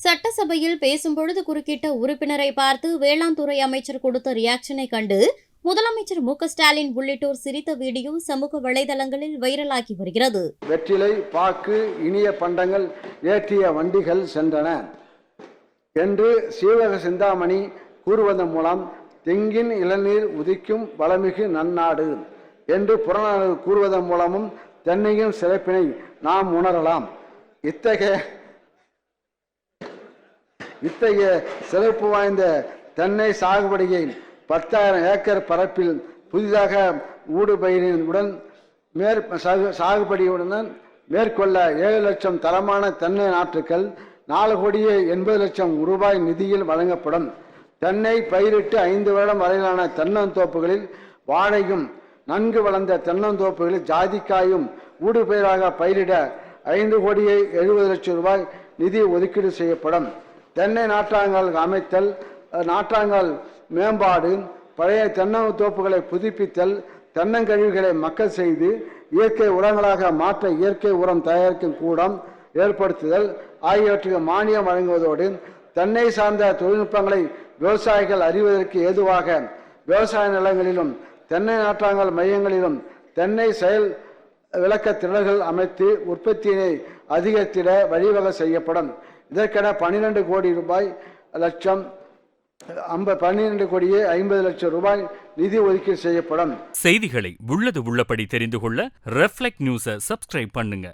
சட்டசபையில் பேசும்பொழுது குறுக்கிட்ட உறுப்பினரை பார்த்து வேளாண் துறை அமைச்சர் கொடுத்த ரியாக்ஷனை கண்டு முதலமைச்சர் மு ஸ்டாலின் உள்ளிட்டோர் சிரித்த வீடியோ சமூக வலைதளங்களில் வைரலாகி வருகிறது. வெற்றிலை பாக்கு இனிய பண்டங்கள் ஏற்றிய வண்டிகள் சென்றன என்று சீவக சிந்தாமணி கூறுவதன் மூலம் தெங்கின் இளநீர் உதிக்கும் வளமிகு நன்னாடு என்று புறநானூறு கூறுவதன் மூலமும் தென்னையின் சிறப்பினை நாம் உணரலாம். இத்தகைய இத்தகைய சிறப்பு வாய்ந்த தென்னை சாகுபடியை பத்தாயிரம் ஏக்கர் பரப்பில் புதிதாக ஊடுபயிரினுடன் மேற் சாகு- சாகுபடியுடன் மேற்கொள்ள ஏழு லட்சம் தரமான தென்னை நாற்றுக்கள் நாலு கோடியே எண்பது லட்சம் ரூபாய் நிதியில் வழங்கப்படும். தென்னை பயிரிட்டு ஐந்து வருடம் வரையிலான தென்னந்தோப்புகளில் வாழையும் நன்கு வளர்ந்த தென்னந்தோப்புகளில் ஜாதிக்காயும் ஊடுபயிராக பயிரிட ஐந்து கோடியே எழுபது லட்சம் ரூபாய் நிதி ஒதுக்கீடு செய்யப்படும். தென்னை நாற்றாங்கால் அமைத்தல் நாற்றாங்கால் நாற்றாங்கல் மேம்பாடு பழைய தென்னந்தோப்புகளை புதுப்பித்தல் தென்னங்கழிவுகளை மக்கள் செய்து இயற்கை உரங்களாக மாற்ற இயற்கை உரம் தயாரிக்கும் கூடம் ஏற்படுத்துதல் ஆகியவற்றுக்கு மானியம் வழங்குவதோடு தென்னை சார்ந்த தொழில்நுட்பங்களை விவசாயிகள் அறிவதற்கு ஏதுவாக விவசாய நிலங்களிலும் தென்னை நாற்றாங்கல் மையங்களிலும் தென்னை செயல் விளக்க திடல்கள் அமைத்து உற்பத்தியினை அதிகரித்திட வழிவகை செய்யப்படும். இதற்கென பன்னிரண்டு கோடி ரூபாய் லட்சம் ஐம்ப பன்னிரண்டு கோடியே ஐம்பது லட்சம் ரூபாய் நிதி ஒதுக்கீடு செய்யப்படும். செய்திகளை உள்ளது உள்ளபடி தெரிந்து கொள்ள ரெஃப்ளெக்ட் நியூஸை சப்ஸ்கிரைப் பண்ணுங்க.